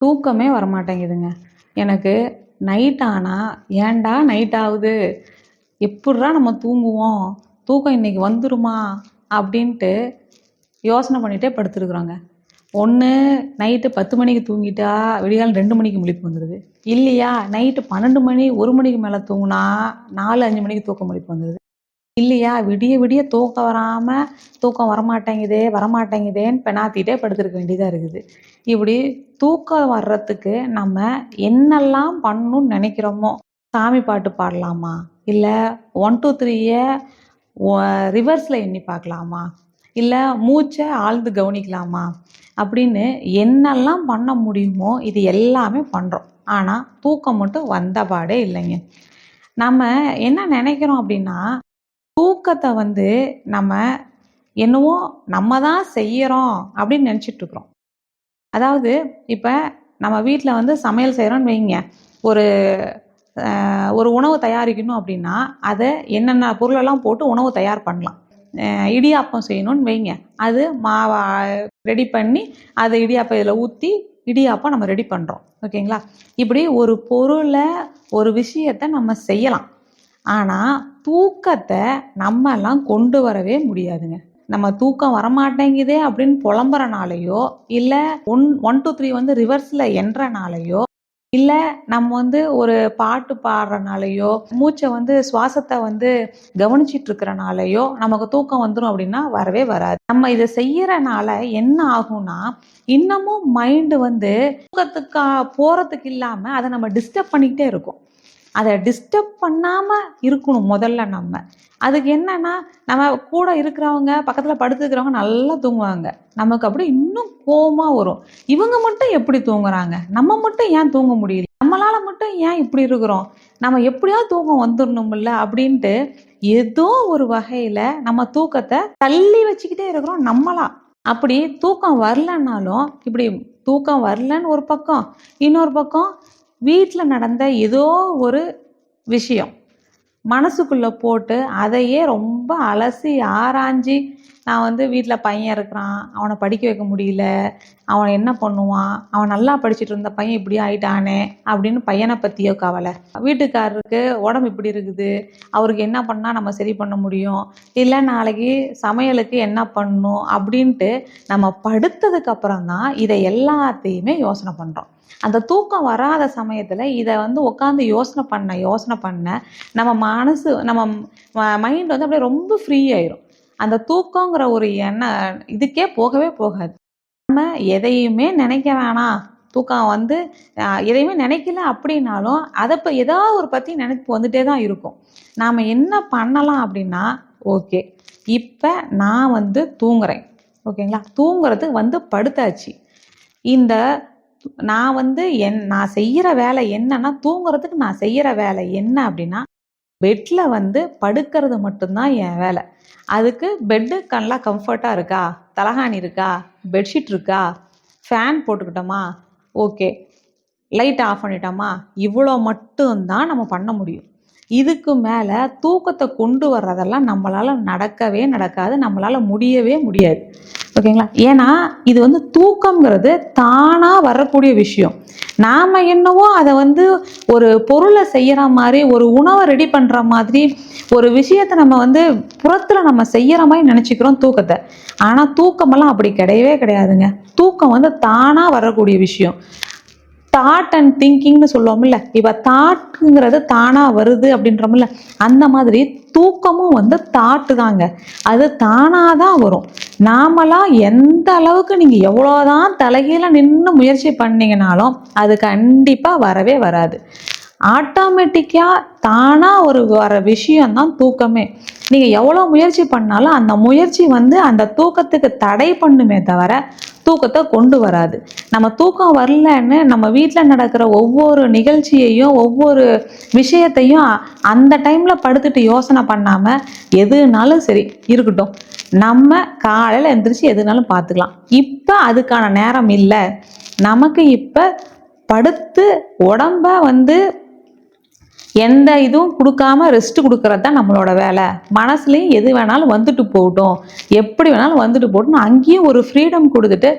தூக்கமே வரமாட்டேங்குதுங்க. எனக்கு நைட் ஆனால் ஏன்டா நைட் ஆகுது? எப்பட்றா நம்ம தூங்குவோம்? தூக்கம் இன்றைக்கி வந்துருமா? அப்படின்ட்டு யோசனை பண்ணிகிட்டே படுத்துருக்குறோங்க. ஒன்று நைட்டு பத்து மணிக்கு தூங்கிட்டா விடிகாலம் ரெண்டு மணிக்கு முழிப்பு வந்துடுது இல்லையா? நைட்டு பன்னெண்டு மணி ஒரு மணிக்கு மேலே தூங்கினா நாலு அஞ்சு மணிக்கு தூக்கம் முழிப்பு வந்துடுது இல்லையா? விடிய விடிய தூக்கம் வராமல் தூக்கம் வரமாட்டேங்குதே வரமாட்டேங்குதேன்னு பெணாத்திட்டே படுத்திருக்க வேண்டியதாக இருக்குது. இப்படி தூக்கம் வர்றதுக்கு நம்ம என்னெல்லாம் பண்ணணும்னு நினைக்கிறோமோ சாமி பாட்டு பாடலாமா? இல்லை ஒன் டூ த்ரீயை ரிவர்ஸில் எண்ணி பார்க்கலாமா? இல்லை மூச்சை ஆழ்ந்து கவனிக்கலாமா? அப்படின்னு என்னெல்லாம் பண்ண முடியுமோ இது எல்லாமே பண்ணுறோம் ஆனால் தூக்கம் மட்டும் வந்த பாடே இல்லைங்க. நம்ம என்ன நினைக்கிறோம் அப்படின்னா தூக்கத்தை வந்து நம்ம என்னவோ நம்ம தான் செய்யறோம் அப்படின்னு நினச்சிட்டு இருக்கிறோம் அதாவது இப்போ நம்ம வீட்டில் வந்து சமையல் செய்கிறோன்னு வைங்க. ஒரு ஒரு உணவு தயாரிக்கணும் அப்படின்னா அதை என்னென்ன பொருளெல்லாம் போட்டு உணவு தயார் பண்ணலாம். இடியாப்பம் செய்யணும்னு வைங்க. அது மாவை ரெடி பண்ணி அதை இடியாப்பம் இதில் ஊற்றி இடியாப்பம் நம்ம ரெடி பண்ணுறோம் ஓகேங்களா? இப்படி ஒரு பொருளை ஒரு விஷயத்தை நம்ம செய்யலாம். ஆனால் தூக்கத்தை நம்மெல்லாம் கொண்டு வரவே முடியாதுங்க. நம்ம தூக்கம் வரமாட்டேங்குதே அப்படின்னு புலம்புறனாலையோ இல்லை ஒன் ஒன் டூ த்ரீ வந்து ரிவர்ஸில் எண்றனாலையோ இல்லை நம்ம வந்து ஒரு பாட்டு பாடுறனாலையோ மூச்சை வந்து சுவாசத்தை வந்து கவனிச்சிட்டு இருக்கிறனாலையோ நமக்கு தூக்கம் வந்துடும் அப்படின்னா வரவே வராது. நம்ம இதை செய்யறனால என்ன ஆகும்னா இன்னமும் மைண்டு வந்து தூக்கத்துக்கா போகிறதுக்கு இல்லாமல் அதை நம்ம டிஸ்டர்ப் பண்ணிக்கிட்டே இருக்கும். அதை டிஸ்டர்ப் பண்ணாமல் இருக்கணும் முதல்ல நம்ம. அதுக்கு என்னன்னா நம்ம கூட இருக்கிறவங்க பக்கத்தில் படுத்துக்கிறவங்க நல்லா தூங்குவாங்க. நமக்கு அப்படி இன்னும் கோவமாக வரும். இவங்க மட்டும் எப்படி தூங்குறாங்க? நம்ம மட்டும் ஏன் தூங்க முடியல? நம்மளால மட்டும் ஏன் இப்படி இருக்கிறோம்? நம்ம எப்படியாவது தூக்கம் வந்துடணும்ல அப்படின்ட்டு ஏதோ ஒரு வகையில் நம்ம தூக்கத்தை தள்ளி வச்சுக்கிட்டே இருக்கிறோம் நம்மளா. அப்படி தூக்கம் வரலன்னாலும் இப்படி தூக்கம் வரலன்னு ஒரு பக்கம் இன்னொரு பக்கம் வீட்டில் நடந்த ஏதோ ஒரு விஷயம். மனசுக்குள்ளே போட்டு அதையே ரொம்ப அலசி ஆராய்ஞ்சி நான் வந்து வீட்டில் பையன் இருக்கிறான். அவனை படிக்க வைக்க முடியல. அவன் என்ன பண்ணுவான்? அவன் நல்லா படிச்சுட்டு இருந்த பையன் இப்படி ஆயிட்டானே அப்படின்னு பையனை பற்றியோ கவலை. வீட்டுக்காரருக்கு உடம்பு இப்படி இருக்குது. அவருக்கு என்ன பண்ணால் நம்ம சரி பண்ண முடியும்? இல்லை நாளைக்கு சமையலுக்கு என்ன பண்ணணும்? அப்படின்ட்டு நம்ம படுத்ததுக்கப்புறம் தான் இதை எல்லாத்தையுமே யோசனை பண்ணுறோம் அந்த தூக்கம் வராத சமயத்தில் இதை வந்து உட்காந்து யோசனை பண்ண யோசனை பண்ண நம்ம மனசு நம்ம மைண்ட் வந்து அப்படியே ரொம்ப ஃப்ரீ ஆயிரும். அந்த தூக்கங்கிற ஒரு எண்ண இதுக்கே போகவே போகாது. நம்ம எதையுமே நினைக்க வேணாம். தூக்கம் வந்து எதையுமே நினைக்கல அப்படின்னாலும் அதை இப்போ ஏதாவது ஒரு பற்றி நினைப்பு வந்துட்டே தான் இருக்கும். நாம் என்ன பண்ணலாம் அப்படின்னா ஓகே இப்போ நான் வந்து தூங்குறேன். ஓகேங்களா? தூங்குறதுக்கு வந்து படுத்தாச்சு. இந்த நான் வந்து என் நான் செய்கிற வேலை என்னன்னா தூங்குறதுக்கு நான் செய்கிற வேலை என்ன அப்படின்னா பெட்டில் வந்து படுக்கிறது மட்டும்தான் என் வேலை. அதுக்கு பெட்டு நல்லா கம்ஃபர்ட்டாக இருக்கா? தலகாணி இருக்கா? பெட்ஷீட் இருக்கா? ஃபேன் போட்டுக்கிட்டோமா? ஓகே லைட் ஆஃப் பண்ணிட்டோமா? இவ்வளோ மட்டும்தான் நம்ம பண்ண முடியும். இதுக்கு மேலே தூக்கத்தை கொண்டு வர்றதெல்லாம் நம்மளால் நடக்கவே நடக்காது நம்மளால் முடியவே முடியாது. ஓகேங்களா? ஏன்னா இது வந்து தூக்கம்ங்கிறது தானாக வரக்கூடிய விஷயம். நாம் என்னவோ அதை வந்து ஒரு பொருளை செய்கிற மாதிரி ஒரு உணவை ரெடி பண்ணுற மாதிரி ஒரு விஷயத்தை நம்ம வந்து புறத்தில் நம்ம செய்கிற மாதிரி நினச்சிக்கிறோம் தூக்கத்தை. ஆனால் தூக்கமெல்லாம் அப்படி கிடையவே கிடையாதுங்க. தூக்கம் வந்து தானாக வரக்கூடிய விஷயம். தாட் அண்ட் திங்கிங்னு சொல்லுவோம்ல. இப்போ தாட்டுங்கிறது தானாக வருது அப்படின்றோம்ல. அந்த மாதிரி தூக்கமும் வந்து தாட்டு தாங்க. அது தானாக தான் வரும். நாமலாம் எந்த அளவுக்கு நீங்கள் எவ்வளோதான் தலைகீழ நின்று முயற்சி பண்ணீங்கனாலும் அது கண்டிப்பாக வரவே வராது. ஆட்டோமேட்டிக்காக தானாக ஒரு வர விஷயம்தான் தூக்கமே. நீங்கள் எவ்வளோ முயற்சி பண்ணாலும் அந்த முயற்சி வந்து அந்த தூக்கத்துக்கு தடை பண்ணுமே தவிர தூக்கத்தை கொண்டு வராது. நம்ம தூக்கம் வரலன்னு நம்ம வீட்டில் நடக்கிற ஒவ்வொரு நிகழ்ச்சியையும் ஒவ்வொரு விஷயத்தையும் அந்த டைமில் படுத்துட்டு யோசனை பண்ணாமல் எதுனாலும் சரி இருக்கட்டும். நம்ம காலையில் எந்திரிச்சு எதுனாலும் பார்த்துக்கலாம். இப்போ அதுக்கான நேரம் இல்லை. நமக்கு இப்போ படுத்து உடம்ப வந்து எந்த இதுவும் கொடுக்காம ரெஸ்ட் கொடுக்கறது தான் நம்மளோட வேலை. மனசுலையும் எது வேணாலும் வந்துட்டு போகட்டும். எப்படி வேணாலும் வந்துட்டு போகட்டும். அங்கேயும் ஒரு ஃப்ரீடம் கொடுத்துட்டு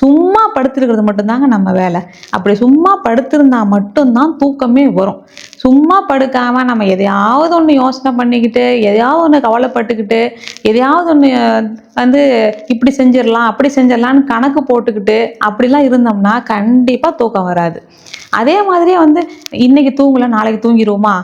சும்மா படுத்துருக்கிறது மட்டும்தாங்க நம்ம வேலை. அப்படி சும்மா படுத்திருந்தா மட்டும்தான் தூக்கமே வரும். சும்மா படுக்காம நம்ம எதையாவது ஒன்று யோசனை பண்ணிக்கிட்டு எதையாவது ஒன்று கவலைப்பட்டுக்கிட்டு எதையாவது ஒன்று வந்து இப்படி செஞ்சிடலாம் அப்படி செஞ்சிடலான்னு கணக்கு போட்டுக்கிட்டு அப்படிலாம் இருந்தோம்னா கண்டிப்பாக தூக்கம் வராது. அதே மாதிரியே வந்து இன்னைக்கு தூங்கல நாளைக்கு தூங்கிடுவோமா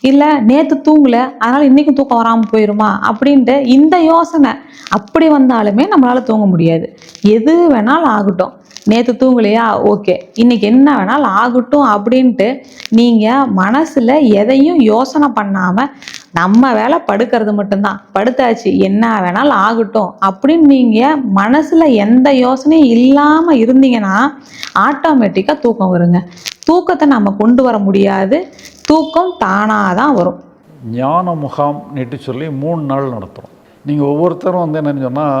இல்லை நேற்று தூங்கல அதனால் இன்றைக்கும் தூக்கம் வராமல் போயிடுமா அப்படின்ட்டு இந்த யோசனை அப்படி வந்தாலுமே நம்மளால் தூங்க முடியாது. எது வேணாலும் ஆகட்டும். நேற்று தூங்கலையா? ஓகே. இன்னைக்கு என்ன வேணாலும் ஆகட்டும் அப்படின்ட்டு நீங்கள் மனசில் எதையும் யோசனை பண்ணாமல் நம்ம வேலை படுக்கிறது மட்டும்தான். படுத்தாச்சு என்ன வேணாலும் ஆகட்டும் அப்படின்னு நீங்கள் மனசில் எந்த யோசனையும் இல்லாமல் இருந்தீங்கன்னா ஆட்டோமேட்டிக்காக தூக்கம் வருங்க. தூக்கத்தை நம்ம கொண்டு வர முடியாது. தூக்கம் தானாக தான் வரும். ஞான முகாம் நெட்டு சொல்லி மூணு நாள் நடத்துகிறோம் நீங்கள் ஒவ்வொருத்தரும் வந்து என்னன்னு சொன்னால்